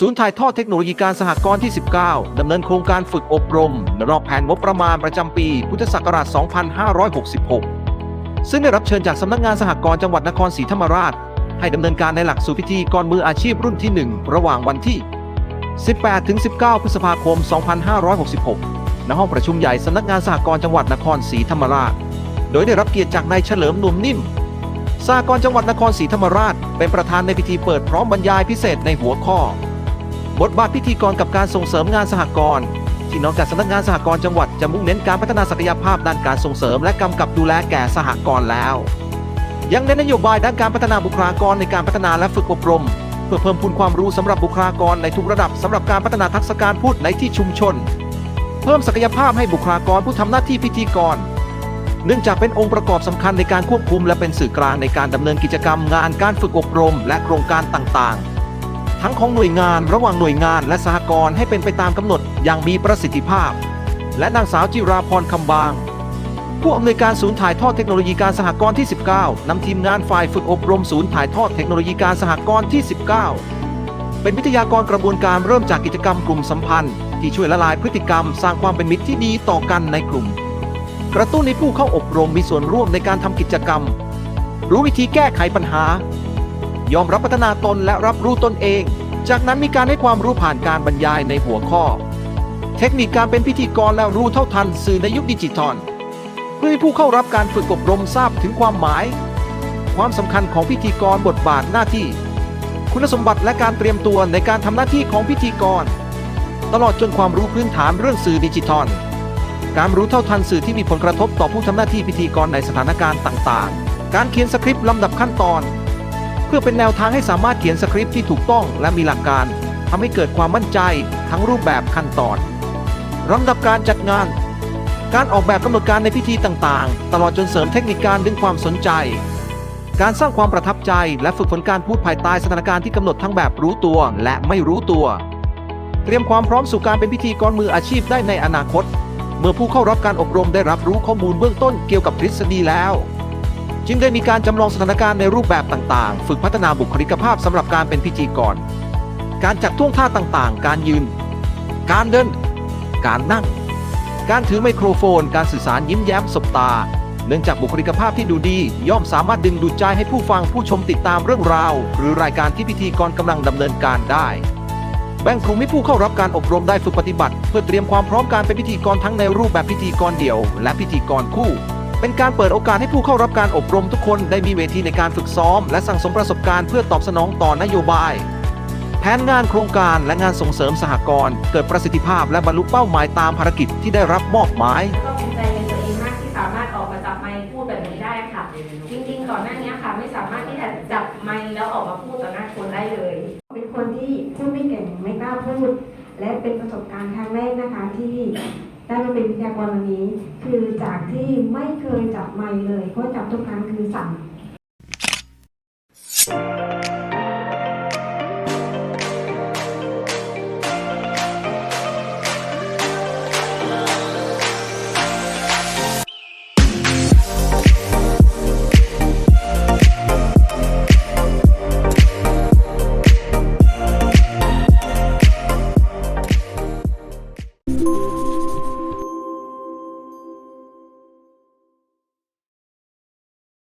ศูนย์ถ่ายทอดเทคโนโลยีการสหกรณ์ที่ 19 ดำเนินโครงการฝึกอบรมรอบแผนงบประมาณประจำปี พุทธศักราช 2566 ซึ่งได้รับเชิญจากสำนักงานสหกรณ์จังหวัดนครศรีธรรมราช ให้ดำเนินการในหลักสูตรพิธีกรมืออาชีพรุ่นที่ 1 ระหว่างวันที่ 18-19 พฤษภาคม 2566 ณ ห้องประชุมใหญ่สำนักงานสหกรณ์จังหวัดนครศรีธรรมราช โดยได้รับเกียรติจากนายเฉลิมนุ่มนิ่มสหกรณ์จังหวัดนครศรีธรรมราช เป็นประธานในพิธีเปิดพร้อมบรรยายพิเศษในหัวข้อ บทบาทพิธีกรกับการส่งเสริมงานสหกรณ์ที่นอกจากสำนักงานสหกรณ์จังหวัดจะมุ่งเน้นการพัฒนาศักยภาพด้านการส่งเสริมและกำกับดูแลแก่สหกรณ์แล้ว ยังเน้นนโยบายด้านการพัฒนาบุคลากรในการพัฒนาและฝึกอบรม เพื่อเพิ่มพูนความรู้สำหรับบุคลากรในทุกระดับสำหรับการพัฒนาทักษะการพูดในที่ชุมชน เพิ่มศักยภาพให้บุคลากรผู้ทำหน้าที่พิธีกร เนื่องจากเป็นองค์ประกอบสำคัญในการควบคุม และเป็นสื่อกลางในการดำเนินกิจกรรมงานการฝึกอบรม และโครงการต่างๆ ทั้งของหน่วยงานระหว่างหน่วยงานและสหกรณ์ให้เป็นไปตามกำหนดอย่างมีประสิทธิภาพ และนางสาวจิราพรคำบาง ผู้อำนวยการศูนย์ถ่ายทอดเทคโนโลยีการสหกรณ์ที่ 19นำทีมงานฝ่ายฝึกอบรมศูนย์ถ่ายทอดเทคโนโลยีการสหกรณ์ที่ 19 เป็นวิทยากรกระบวนการเริ่มจากกิจกรรมกลุ่มสัมพันธ์ ที่ช่วยละลายพฤติกรรม สร้างความเป็นมิตรที่ดีต่อกันในกลุ่ม กระตุ้นให้ผู้เข้าอบรมมีส่วนร่วมในการทำกิจกรรม รู้วิธีแก้ไขปัญหา ยอมรับพัฒนาตนและรับรู้ตนเอง จากนั้นมีการให้ความรู้ผ่านการบรรยายในหัวข้อ เทคนิคการเป็นพิธีกรและรู้เท่าทันสื่อในยุคดิจิทัล เพื่อให้ผู้เข้ารับการฝึกอบรมทราบถึงความหมาย ความสำคัญของพิธีกรบทบาทหน้าที่ คุณสมบัติและการเตรียมตัวในการทำหน้าที่ของพิธีกร ตลอดจนความรู้พื้นฐานเรื่องสื่อดิจิทัลการรู้เท่าทันสื่อที่มีผลกระทบต่อผู้ทำหน้าที่พิธีกรในสถานการณ์ต่าง ๆ การเขียนสคริปต์ลำดับขั้นตอน เพื่อเป็นแนวทางให้สามารถเขียนสคริปต์ที่ถูกต้องและมีหลักการทำให้เกิดความมั่นใจทั้งรูปแบบขั้นตอนลำดับการจัดงาน การออกแบบกำหนดการในพิธีต่างๆ ตลอดจนเสริมเทคนิคการดึงความสนใจ การสร้างความประทับใจและฝึกฝนการพูดภายใต้สถานการณ์ที่กำหนดทั้งแบบรู้ตัวและไม่รู้ตัว เตรียมความพร้อมสู่การเป็นพิธีกรมืออาชีพได้ในอนาคต เมื่อผู้เข้ารับการอบรมได้รับรู้ข้อมูลเบื้องต้นเกี่ยวกับทฤษฎีแล้ว จึงได้มีการจำลองสถานการณ์ในรูปแบบต่างๆ ฝึกพัฒนาบุคลิกภาพสำหรับการเป็นพิธีกร การจัดท่วงท่าต่างๆ การยืน การเดิน การนั่ง การถือไมโครโฟน การสื่อสารยิ้มแย้มสบตา เนื่องจากบุคลิกภาพที่ดูดีย่อมสามารถดึงดูดใจให้ผู้ฟังผู้ชมติดตามเรื่องราว หรือรายการที่พิธีกรกำลังดำเนินการได้แบ่งกลุ่มให้ผู้เข้ารับการอบรมได้ฝึกปฏิบัติ เพื่อเตรียมความพร้อมการเป็นพิธีกรทั้งในรูปแบบพิธีกรเดี่ยว และพิธีกรคู่ เป็นการเปิดโอกาสให้ผู้เข้ารับการอบรมทุกคนได้มีเวทีในการฝึกซ้อม และสั่งสมประสบการณ์เพื่อตอบสนองต่อนโยบาย แผนงานโครงการและงานส่งเสริมสหกรณ์เกิดประสิทธิภาพและบรรลุเป้าหมายตามภารกิจที่ได้รับมอบหมายแล้วก็ภูมิใจในตัวเองมากที่สามารถออกมาจับไมค์พูดแบบนี้ได้ค่ะ จริงๆก่อนหน้านี้ค่ะ ไม่สามารถที่จะจับไมค์แล้วออกมาพูดต่อหน้าคนได้เลย เป็นคนที่พูดไม่เก่งไม่กล้าพูด และเป็นประสบการณ์ครั้งแรกนะคะที่ ได้มาเป็นวิทยากรวันนี้ คือจากที่ไม่เคยจับไมค์เลย เพราะจับทุกครั้งคือสั่น